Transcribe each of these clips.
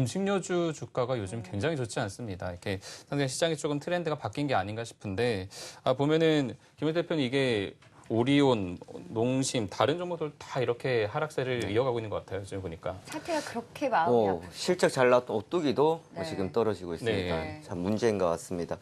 음식료주 주가가 요즘 굉장히 좋지 않습니다. 이렇게 상당히 시장이 조금 트렌드가 바뀐 게 아닌가 싶은데 아, 보면은 김현 대표는 이게 오리온, 농심 다른 종목들 다 이렇게 하락세를 이어가고 있는 것 같아요. 지금 보니까. 사태가 그렇게 마음이 뭐 아프죠. 실적 잘 나왔던 오뚜기도 뭐 네. 지금 떨어지고 있으니까 네. 참 문제인 것 같습니다.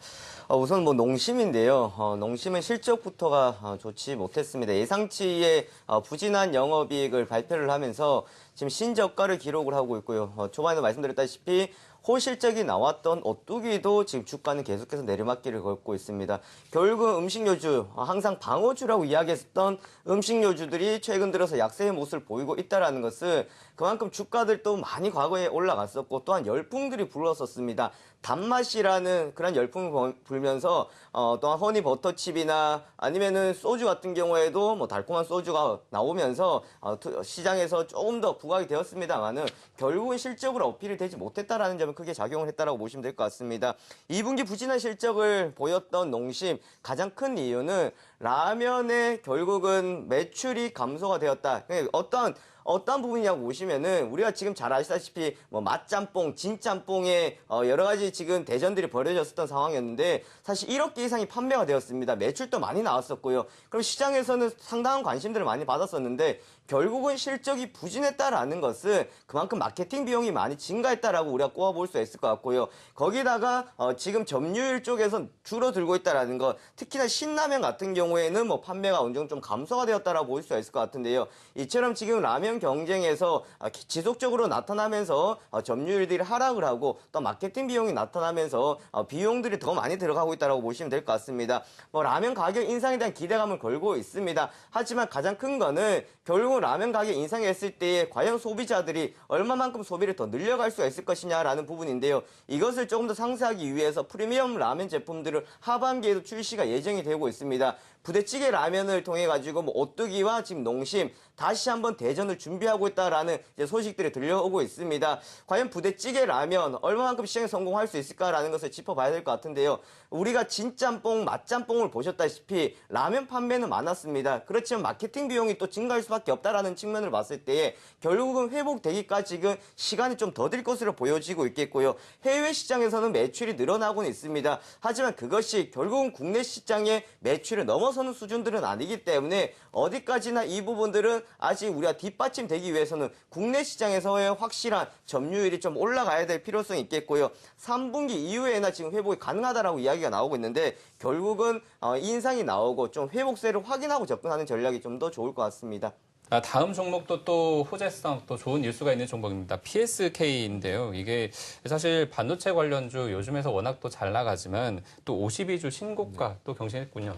어, 우선 뭐 농심인데요. 어, 농심은 실적부터가 어, 좋지 못했습니다. 예상치의 어, 부진한 영업이익을 발표를 하면서 지금 신저가를 기록을 하고 있고요. 어, 초반에도 말씀드렸다시피 호실적이 나왔던 오뚜기도 지금 주가는 계속해서 내리막길을 걷고 있습니다. 결국 음식료주, 어, 항상 방어주라고 이야기했던 음식료주들이 최근 들어서 약세의 모습을 보이고 있다는 것은 그만큼 주가들도 많이 과거에 올라갔었고 또한 열풍들이 불었었습니다. 단맛이라는 그런 열풍이 버- 불면서 어, 또한 허니 버터칩이나 아니면은 소주 같은 경우에도 뭐 달콤한 소주가 나오면서 어, 투- 시장에서 조금 더 부각이 되었습니다만은 결국은 실적으로 어필이 되지 못했다라는 점은 크게 작용을 했다라고 보시면 될 것 같습니다. 2분기 부진한 실적을 보였던 농심 가장 큰 이유는 라면의 결국은 매출이 감소가 되었다. 그러니까 어떤 어떤 부분이 냐고 보시면은 우리가 지금 잘 아시다시피 뭐 맛짬뽕, 진짬뽕에 어 여러 가지 지금 대전들이 벌어졌었던 상황이었는데 사실 1억 개 이상이 판매가 되었습니다. 매출도 많이 나왔었고요. 그럼 시장에서는 상당한 관심들을 많이 받았었는데 결국은 실적이 부진했다라는 것은 그만큼 마케팅 비용이 많이 증가했다라고 우리가 꼽아볼 수 있을 것 같고요. 거기다가 어 지금 점유율 쪽에서 줄어들고 있다라는 것, 특히나 신라면 같은 경우 에는 뭐 판매가 어느 정도 좀 감소가 되었다라고 볼 수가 있을 것 같은데요. 이처럼 지금 라면 경쟁에서 아, 기- 지속적으로 나타나면서 어, 점유율들이 하락을 하고 또 마케팅 비용이 나타나면서 어, 비용들이 더 많이 들어가고 있다라고 보시면 될 것 같습니다. 뭐 라면 가격 인상에 대한 기대감을 걸고 있습니다. 하지만 가장 큰 거는 결국 라면 가격 인상했을 때에 과연 소비자들이 얼마만큼 소비를 더 늘려갈 수가 있을 것이냐라는 부분인데요. 이것을 조금 더 상세하기 위해서 프리미엄 라면 제품들을 하반기에도 출시가 예정이 되고 있습니다. 부대찌개 라면을 통해 가지고 뭐 오뚜기와 지금 농심 다시 한번 대전을 준비하고 있다라는 소식들이 들려오고 있습니다. 과연 부대찌개 라면 얼마만큼 시장에 성공할 수 있을까라는 것을 짚어봐야 될 것 같은데요. 우리가 진짬뽕, 맛짬뽕을 보셨다시피 라면 판매는 많았습니다. 그렇지만 마케팅 비용이 또 증가할 수밖에 없다라는 측면을 봤을 때에 결국은 회복되기까지는 시간이 좀 더 들 것으로 보여지고 있겠고요. 해외 시장에서는 매출이 늘어나고는 있습니다. 하지만 그것이 결국은 국내 시장의 매출을 넘어서는 수준들은 아니기 때문에 어디까지나 이 부분들은 아직 우리가 뒷받침되기 위해서는 국내 시장에서의 확실한 점유율이 좀 올라가야 될 필요성이 있겠고요. 3분기 이후에나 지금 회복이 가능하다라고 이야기가 나오고 있는데 결국은 어, 인상이 나오고 좀 회복세를 확인하고 접근하는 전략이 좀 더 좋을 것 같습니다. 아, 다음 종목도 또 호재성 또 좋은 뉴스가 있는 종목입니다. PSK인데요. 이게 사실 반도체 관련주 요즘에서 워낙 또 잘 나가지만 또 52주 신고가 또 경신했군요.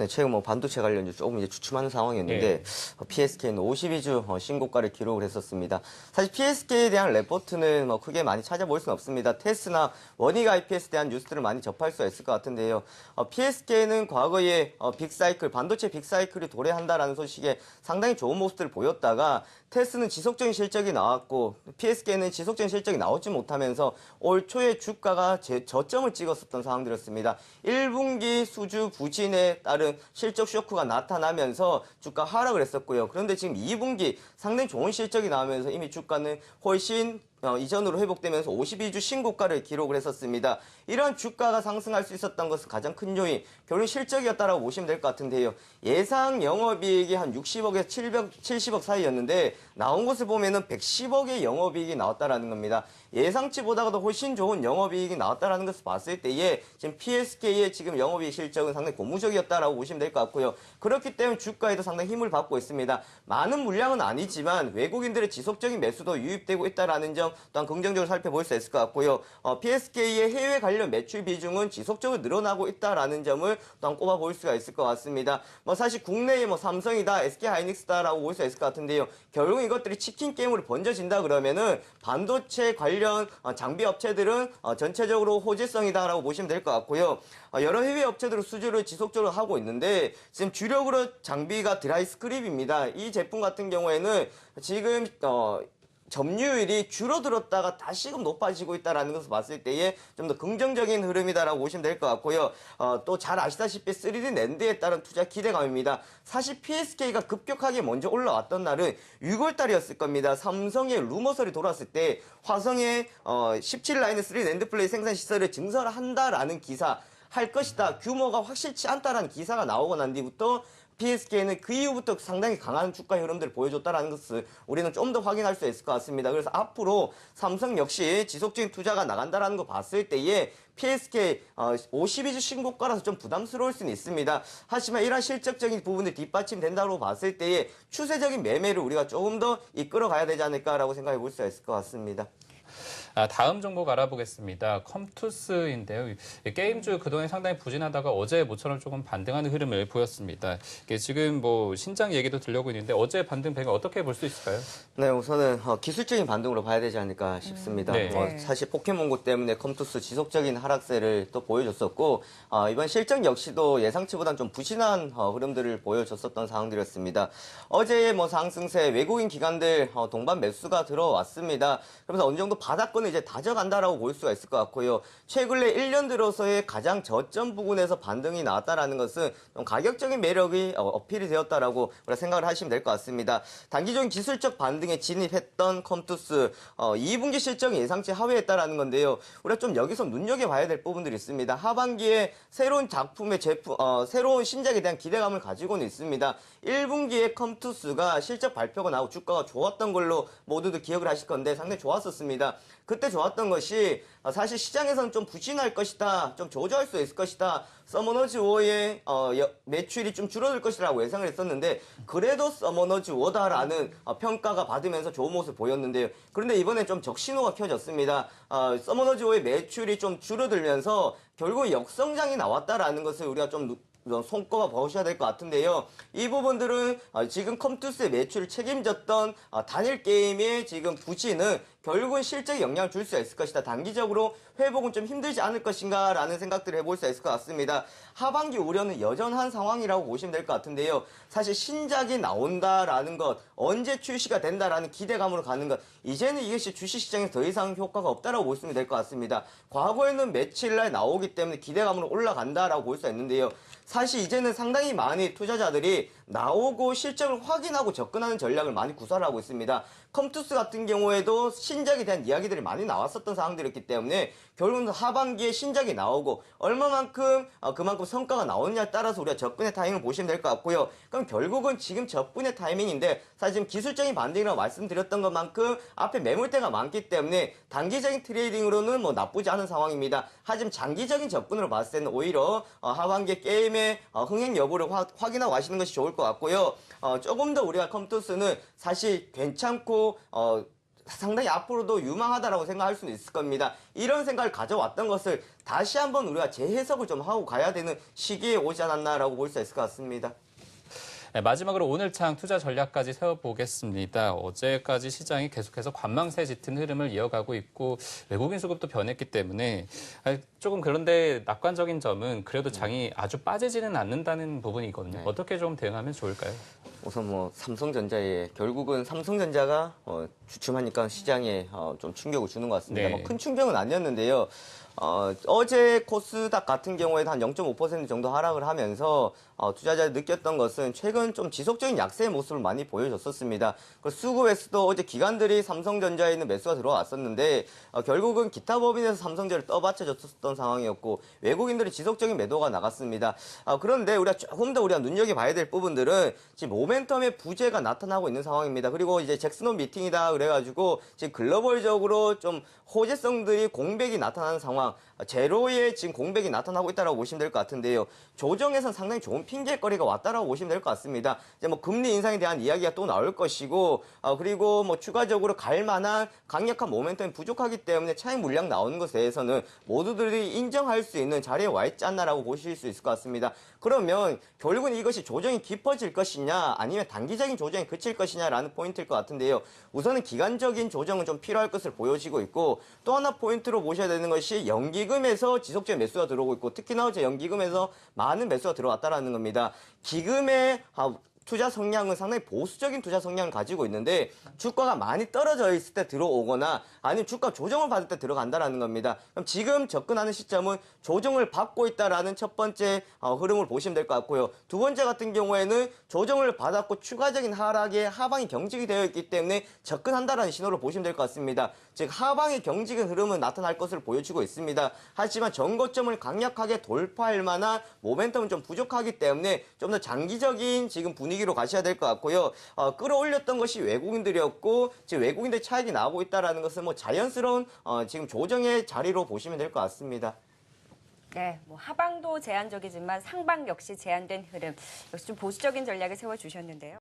네, 최근 뭐 반도체 관련주 조금 이제 주춤하는 상황이었는데 예. 어, PSK는 52주 어, 신고가를 기록을 했었습니다. 사실 PSK에 대한 레포트는 뭐 크게 많이 찾아볼 수는 없습니다. 테스나 원익 IPS에 대한 뉴스들을 많이 접할 수가 있을 것 같은데요. 어, PSK는 과거에 어, 빅사이클, 반도체 빅사이클이 도래한다라는 소식에 상당히 좋은 모습들을 보였다가 테스는 지속적인 실적이 나왔고 PSK는 지속적인 실적이 나오지 못하면서 올 초에 주가가 제 저점을 찍었었던 상황들이었습니다. 1분기 수주 부진에 따른 실적 쇼크가 나타나면서 주가 하락을 했었고요. 그런데 지금 2분기 상당히 좋은 실적이 나오면서 이미 주가는 훨씬 어, 이전으로 회복되면서 52주 신고가를 기록을 했었습니다. 이런 주가가 상승할 수 있었던 것은 가장 큰 요인, 결국 실적이었다라고 보시면 될 것 같은데요. 예상 영업이익이 한 60억에서 700, 70억 사이였는데 나온 것을 보면은 110억의 영업이익이 나왔다라는 겁니다. 예상치보다도 훨씬 좋은 영업이익이 나왔다라는 것을 봤을 때에 지금 PSK의 지금 영업이익 실적은 상당히 고무적이었다라고 보시면 될 것 같고요. 그렇기 때문에 주가에도 상당히 힘을 받고 있습니다. 많은 물량은 아니지만 외국인들의 지속적인 매수도 유입되고 있다라는 점 또한 긍정적으로 살펴볼 수 있을 것 같고요. 어, PSK의 해외 관련 매출 비중은 지속적으로 늘어나고 있다라는 점을 또한 꼽아볼 수가 있을 것 같습니다. 뭐 사실 국내에 뭐 삼성이다, SK하이닉스다라고 볼 수 있을 것 같은데요. 결국 이것들이 치킨 게임으로 번져진다 그러면은 반도체 관련 어, 장비 업체들은 어, 전체적으로 호재성이다라고 보시면 될 것 같고요. 어, 여러 해외 업체들은 수주를 지속적으로 하고 있는데 지금 주력으로 장비가 드라이 스크립입니다. 이 제품 같은 경우에는 지금 어 점유율이 줄어들었다가 다시금 높아지고 있다라는 것을 봤을 때에 좀 더 긍정적인 흐름이다라고 보시면 될 것 같고요. 어, 또 잘 아시다시피 3D 랜드에 따른 투자 기대감입니다. 사실 PSK가 급격하게 먼저 올라왔던 날은 6월 달이었을 겁니다. 삼성의 루머설이 돌았을 때 화성의 어, 17라인의 3D 랜드 플레이 생산 시설을 증설한다라는 기사 할 것이다. 규모가 확실치 않다라는 기사가 나오고 난 뒤부터 PSK는 그 이후부터 상당히 강한 주가 흐름들을 보여줬다는 것을 우리는 좀 더 확인할 수 있을 것 같습니다. 그래서 앞으로 삼성 역시 지속적인 투자가 나간다라는 거 봤을 때에 PSK 어, 52주 신고가라서 좀 부담스러울 수는 있습니다. 하지만 이러한 실적적인 부분들이 뒷받침된다고 봤을 때에 추세적인 매매를 우리가 조금 더 이끌어 가야 되지 않을까라고 생각해 볼 수가 있을 것 같습니다. 아, 다음 종목 알아보겠습니다. 컴투스인데요. 이 게임주 그동안 상당히 부진하다가 어제 모처럼 조금 반등하는 흐름을 보였습니다. 지금 뭐 신장 얘기도 들려오고 있는데 어제 반등 배가 어떻게 볼 수 있을까요? 네, 우선은 어, 기술적인 반등으로 봐야 되지 않을까 싶습니다. 네. 어, 네. 사실 포켓몬고 때문에 컴투스 지속적인 하락세를 또 보여줬었고 어, 이번 실적 역시도 예상치보다는 좀 부진한 어, 흐름들을 보여줬었던 상황들이었습니다. 어제 뭐 상승세 외국인 기관들 어, 동반 매수가 들어왔습니다. 그러면서 어느 정도 바닥권 을 이제 다져간다라고 볼 수가 있을 것 같고요. 최근에 1년 들어서의 가장 저점 부근에서 반등이 나왔다라는 것은 좀 가격적인 매력이 어, 어필이 되었다라고 생각을 하시면 될 것 같습니다. 단기적인 기술적 반등에 진입했던 컴투스 어, 2분기 실적이 예상치 하회했다라는 건데요. 우리가 좀 여기서 눈여겨봐야 될 부분들이 있습니다. 하반기에 새로운 작품의 제품, 어, 새로운 신작에 대한 기대감을 가지고는 있습니다. 1분기에 컴투스가 실적 발표가 나오고 주가가 좋았던 걸로 모두들 기억을 하실 건데 상당히 좋았었습니다. 그때 좋았던 것이 어, 사실 시장에서는 좀 부진할 것이다, 좀 저조할 수 있을 것이다. 서머너즈 워의 어, 여- 매출이 좀 줄어들 것이라고 예상을 했었는데 그래도 서머너즈 워다라는 어, 평가가 받으면서 좋은 모습을 보였는데요. 그런데 이번에 좀 적신호가 켜졌습니다. 어, 서머너즈 워의 매출이 좀 줄어들면서 결국 역성장이 나왔다라는 것을 우리가 좀 손꼽아 보셔야 될 것 같은데요. 이 부분들은 어, 지금 컴투스의 매출을 책임졌던 어, 단일 게임의 지금 부진은 결국은 실적에 영향을 줄 수 있을 것이다. 단기적으로 회복은 좀 힘들지 않을 것인가 라는 생각들을 해볼 수 있을 것 같습니다. 하반기 우려는 여전한 상황이라고 보시면 될 것 같은데요. 사실 신작이 나온다라는 것, 언제 출시가 된다라는 기대감으로 가는 것, 이제는 이것이 주식시장에 더 이상 효과가 없다라고 보시면 될 것 같습니다. 과거에는 며칠 날 나오기 때문에 기대감으로 올라간다라고 볼 수 있는데요. 사실 이제는 상당히 많이 투자자들이 나오고 실적을 확인하고 접근하는 전략을 많이 구사를 하고 있습니다. 컴투스 같은 경우에도 신작에 대한 이야기들이 많이 나왔었던 상황들이었기 때문에 결국은 하반기에 신작이 나오고 얼마만큼 어, 그만큼 성과가 나오느냐에 따라서 우리가 접근의 타이밍을 보시면 될 것 같고요. 그럼 결국은 지금 접근의 타이밍인데 사실 지금 기술적인 반등이라고 말씀드렸던 것만큼 앞에 매물대가 많기 때문에 단기적인 트레이딩으로는 뭐 나쁘지 않은 상황입니다. 하지만 장기적인 접근으로 봤을 때는 오히려 어, 하반기에 게임의 어, 흥행 여부를 화- 확인하고 가시는 것이 좋을 것 같고요. 어, 조금 더 우리가 컴투스는 사실 괜찮고 어, 상당히 앞으로도 유망하다라고 생각할 수는 있을 겁니다. 이런 생각을 가져왔던 것을 다시 한번 우리가 재해석을 좀 하고 가야 되는 시기에 오지 않았나라고 볼 수 있을 것 같습니다. 네, 마지막으로 오늘장 투자 전략까지 세워보겠습니다. 어제까지 시장이 계속해서 관망세 짙은 흐름을 이어가고 있고 외국인 수급도 변했기 때문에 아, 조금 그런데 낙관적인 점은 그래도 장이 아주 빠지지는 않는다는 부분이거든요. 네. 어떻게 좀 대응하면 좋을까요? 우선 뭐 삼성전자에 결국은 삼성전자가 어, 주춤하니까 시장에 어, 좀 충격을 주는 것 같습니다. 네. 뭐큰 충격은 아니었는데요. 어, 어제 코스닥 같은 경우에도 한0.5% 정도 하락을 하면서 어, 투자자들이 느꼈던 것은 최근 좀 지속적인 약세의 모습을 많이 보여줬었습니다. 그 수급에서도 어제 기관들이 삼성전자에 있는 매수가 들어왔었는데 어, 결국은 기타 법인에서 삼성전자를 떠받쳐줬었던 상황이었고 외국인들이 지속적인 매도가 나갔습니다. 어, 그런데 우리가 조금 더 우리가 눈여겨봐야 될 부분들은 지금 모멘텀의 부재가 나타나고 있는 상황입니다. 그리고 이제 잭슨홈 미팅이다 그래가지고 지금 글로벌적으로 좀 호재성들이 공백이 나타나는 상황, 상황 제로에 지금 공백이 나타나고 있다고 보시면 될 것 같은데요. 조정에선 상당히 좋은 핑계거리가 왔다라고 보시면 될 것 같습니다. 이제 뭐 금리 인상에 대한 이야기가 또 나올 것이고, 어, 그리고 뭐 추가적으로 갈 만한 강력한 모멘텀이 부족하기 때문에 차익 물량 나오는 것에 대해서는 모두들이 인정할 수 있는 자리에 와 있지 않나라고 보실 수 있을 것 같습니다. 그러면 결국은 이것이 조정이 깊어질 것이냐, 아니면 단기적인 조정이 그칠 것이냐라는 포인트일 것 같은데요. 우선은 기간적인 조정은 좀 필요할 것을 보여지고 있고, 또 하나 포인트로 보셔야 되는 것이 연기 금에서 지속적인 매수가 들어오고 있고, 특히나 어제 연기금에서 많은 매수가 들어왔다라는 겁니다. 기금의 아, 투자 성향은 상당히 보수적인 투자 성향을 가지고 있는데 주가가 많이 떨어져 있을 때 들어오거나 아니면 주가 조정을 받을 때 들어간다라는 겁니다. 그럼 지금 접근하는 시점은 조정을 받고 있다라는 첫 번째 어, 흐름을 보시면 될 것 같고요. 두 번째 같은 경우에는 조정을 받았고 추가적인 하락에 하방이 경직이 되어 있기 때문에 접근한다라는 신호를 보시면 될 것 같습니다. 즉 하방의 경직은 흐름은 나타날 것을 보여주고 있습니다. 하지만 전고점을 강력하게 돌파할 만한 모멘텀은 좀 부족하기 때문에 좀 더 장기적인 지금 분위기로 가셔야 될 것 같고요. 어, 끌어올렸던 것이 외국인들이었고 지금 외국인들 차익이 나오고 있다라는 것은 뭐 자연스러운 어, 지금 조정의 자리로 보시면 될 것 같습니다. 네, 뭐 하방도 제한적이지만 상방 역시 제한된 흐름. 역시 좀 보수적인 전략을 세워주셨는데요.